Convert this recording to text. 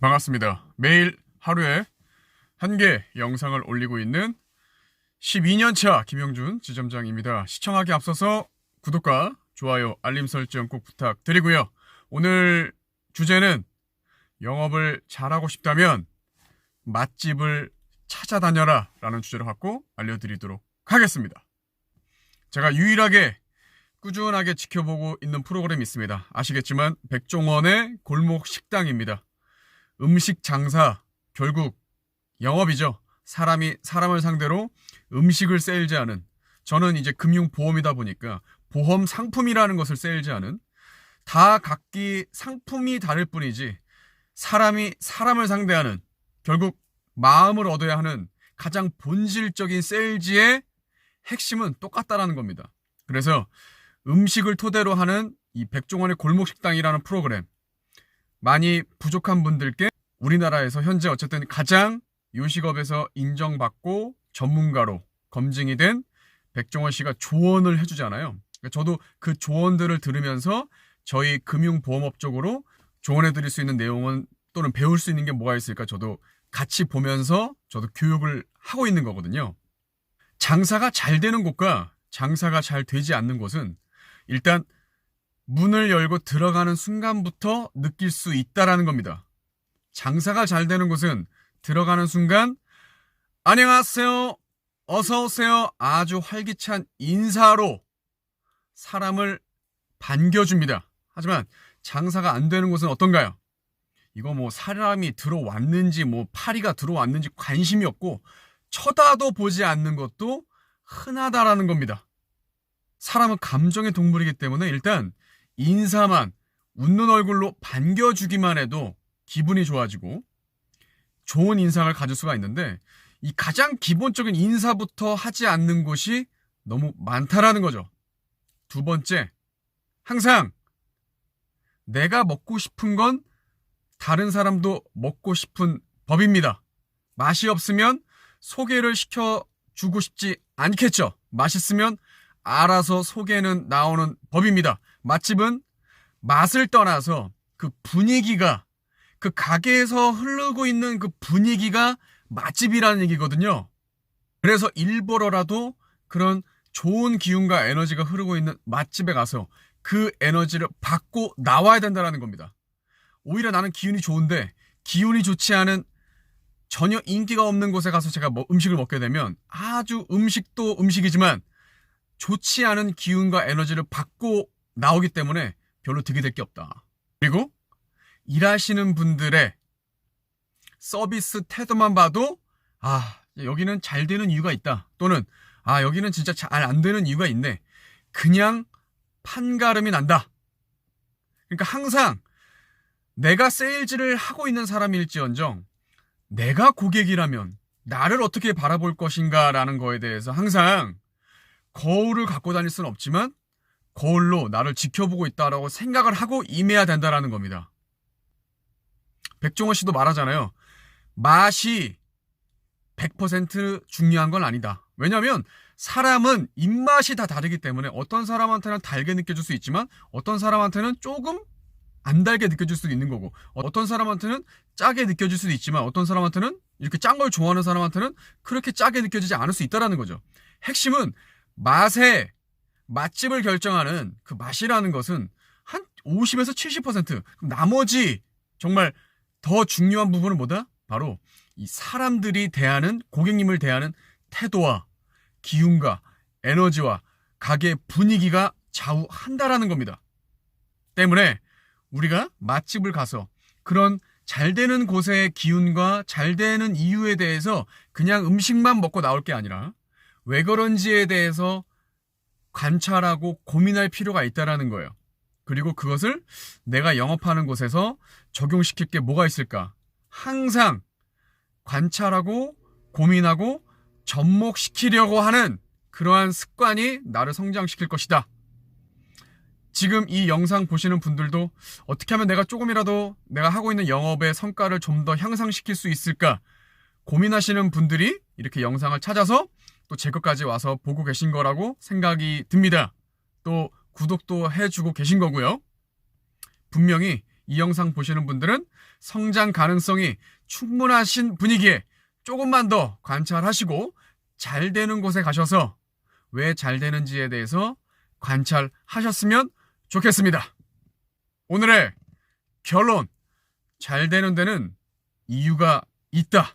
반갑습니다. 매일 하루에 한 개 영상을 올리고 있는 12년차 김영준 지점장입니다. 시청하기 앞서서 구독과 좋아요, 알림 설정 꼭 부탁드리고요. 오늘 주제는 영업을 잘하고 싶다면 맛집을 찾아다녀라 라는 주제로 갖고 알려드리도록 하겠습니다. 제가 유일하게 꾸준하게 지켜보고 있는 프로그램이 있습니다. 아시겠지만 백종원의 골목 식당입니다. 음식 장사 결국 영업이죠. 사람이 사람을 상대로 음식을 세일즈하는 저는 이제 금융 보험이다 보니까 보험 상품이라는 것을 세일즈하는 다 각기 상품이 다를 뿐이지 사람이 사람을 상대하는 결국 마음을 얻어야 하는 가장 본질적인 세일즈의 핵심은 똑같다라는 겁니다. 그래서 음식을 토대로 하는 이 백종원의 골목식당이라는 프로그램 많이 부족한 분들께 우리나라에서 현재 어쨌든 가장 요식업에서 인정받고 전문가로 검증이 된 백종원 씨가 조언을 해주잖아요. 그러니까 저도 그 조언들을 들으면서 저희 금융보험업 쪽으로 조언해 드릴 수 있는 내용은 또는 배울 수 있는 게 뭐가 있을까 저도 같이 보면서 저도 교육을 하고 있는 거거든요. 장사가 잘 되는 곳과 장사가 잘 되지 않는 곳은 일단 문을 열고 들어가는 순간부터 느낄 수 있다라는 겁니다. 장사가 잘 되는 곳은 들어가는 순간 안녕하세요. 어서 오세요. 아주 활기찬 인사로 사람을 반겨줍니다. 하지만 장사가 안 되는 곳은 어떤가요? 이거 뭐 사람이 들어왔는지 뭐 파리가 들어왔는지 관심이 없고 쳐다도 보지 않는 것도 흔하다라는 겁니다. 사람은 감정의 동물이기 때문에 일단 인사만 웃는 얼굴로 반겨주기만 해도 기분이 좋아지고 좋은 인상을 가질 수가 있는데 이 가장 기본적인 인사부터 하지 않는 곳이 너무 많다라는 거죠. 두 번째, 항상 내가 먹고 싶은 건 다른 사람도 먹고 싶은 법입니다. 맛이 없으면 소개를 시켜주고 싶지 않겠죠. 맛있으면 알아서 소개는 나오는 법입니다. 맛집은 맛을 떠나서 그 분위기가 그 가게에서 흐르고 있는 그 분위기가 맛집이라는 얘기거든요. 그래서 일부러라도 그런 좋은 기운과 에너지가 흐르고 있는 맛집에 가서 그 에너지를 받고 나와야 된다는 겁니다. 오히려 나는 기운이 좋은데 기운이 좋지 않은 전혀 인기가 없는 곳에 가서 제가 뭐 음식을 먹게 되면 아주 음식도 음식이지만 좋지 않은 기운과 에너지를 받고 나오기 때문에 별로 득이 될 게 없다. 그리고 일하시는 분들의 서비스 태도만 봐도 아 여기는 잘 되는 이유가 있다. 또는 아 여기는 진짜 잘 안 되는 이유가 있네. 그냥 판가름이 난다. 그러니까 항상 내가 세일즈를 하고 있는 사람일지언정 내가 고객이라면 나를 어떻게 바라볼 것인가라는 거에 대해서 항상 거울을 갖고 다닐 수는 없지만 거울로 나를 지켜보고 있다라고 생각을 하고 임해야 된다라는 겁니다. 백종원 씨도 말하잖아요. 맛이 100% 중요한 건 아니다. 왜냐하면 사람은 입맛이 다 다르기 때문에 어떤 사람한테는 달게 느껴질 수 있지만 어떤 사람한테는 조금 안 달게 느껴질 수도 있는 거고 어떤 사람한테는 짜게 느껴질 수도 있지만 어떤 사람한테는 이렇게 짠 걸 좋아하는 사람한테는 그렇게 짜게 느껴지지 않을 수 있다라는 거죠. 핵심은 맛에 맛집을 결정하는 그 맛이라는 것은 한 50에서 70% 나머지 정말 더 중요한 부분은 뭐다? 바로 이 사람들이 대하는 고객님을 대하는 태도와 기운과 에너지와 가게 분위기가 좌우한다라는 겁니다. 때문에 우리가 맛집을 가서 그런 잘 되는 곳의 기운과 잘 되는 이유에 대해서 그냥 음식만 먹고 나올 게 아니라 왜 그런지에 대해서 관찰하고 고민할 필요가 있다라는 거예요. 그리고 그것을 내가 영업하는 곳에서 적용시킬 게 뭐가 있을까? 항상 관찰하고 고민하고 접목시키려고 하는 그러한 습관이 나를 성장시킬 것이다. 지금 이 영상 보시는 분들도 어떻게 하면 내가 조금이라도 내가 하고 있는 영업의 성과를 좀 더 향상시킬 수 있을까 고민하시는 분들이 이렇게 영상을 찾아서 또 제 것까지 와서 보고 계신 거라고 생각이 듭니다. 또 구독도 해주고 계신 거고요. 분명히 이 영상 보시는 분들은 성장 가능성이 충분하신 분위기에 조금만 더 관찰하시고 잘 되는 곳에 가셔서 왜 잘 되는지에 대해서 관찰하셨으면 좋겠습니다. 오늘의 결론. 잘 되는 데는 이유가 있다.